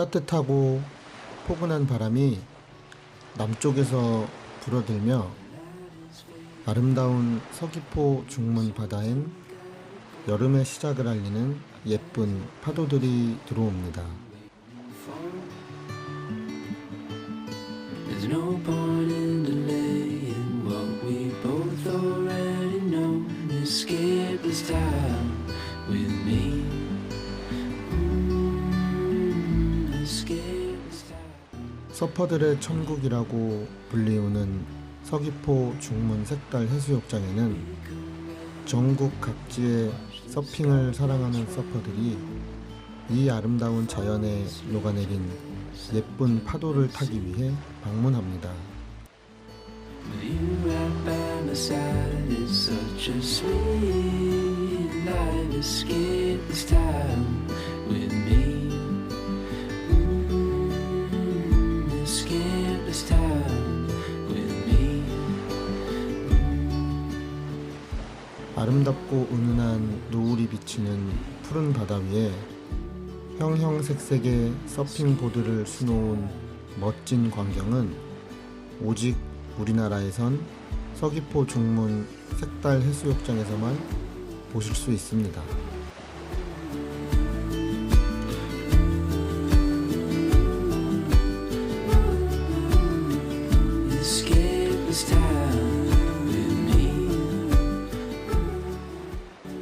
따뜻하고 포근한 바람이 남쪽에서 불어들며 아름다운 서귀포 중문 바다엔 여름의 시작을 알리는 예쁜 파도들이 들어옵니다. 서퍼들의 천국이라고 불리우는 서귀포 중문 색달 해수욕장에는 전국 각지의 서핑을 사랑하는 서퍼들이 이 아름다운 자연에 녹아내린 예쁜 파도를 타기 위해 방문합니다. 아름답고 은은한 노을이 비치는 푸른 바다 위에 형형색색의 서핑 보드를 수놓은 멋진 광경은 오직 우리나라에선 서귀포 중문 색달 해수욕장에서만 보실 수 있습니다.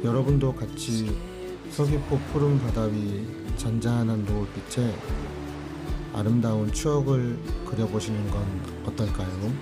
여러분도 같이 서귀포 푸른 바다 위 잔잔한 노을빛에 아름다운 추억을 그려보시는 건 어떨까요?